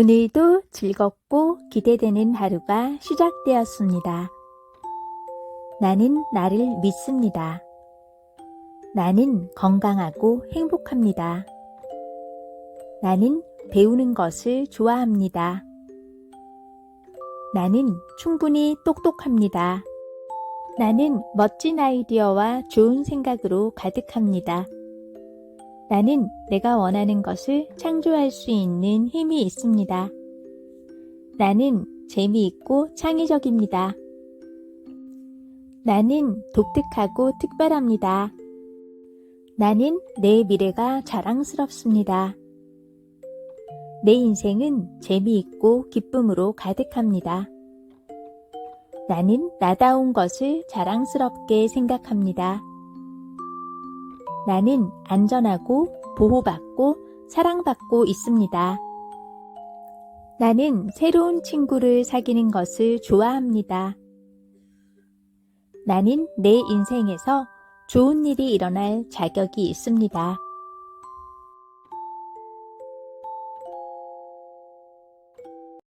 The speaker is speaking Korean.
오늘도 즐겁고 기대되는 하루가 시작되었습니다. 나는 나를 믿습니다. 나는 건강하고 행복합니다. 나는 배우는 것을 좋아합니다. 나는 충분히 똑똑합니다. 나는 멋진 아이디어와 좋은 생각으로 가득합니다. 나는 내가 원하는 것을 창조할 수 있는 힘이 있습니다. 나는 재미있고 창의적입니다. 나는 독특하고 특별합니다. 나는 내 미래가 자랑스럽습니다. 내 인생은 재미있고 기쁨으로 가득합니다. 나는 나다운 것을 자랑스럽게 생각합니다. 나는 안전하고 보호받고 사랑받고 있습니다. 나는 새로운 친구를 사귀는 것을 좋아합니다. 나는 내 인생에서 좋은 일이 일어날 자격이 있습니다.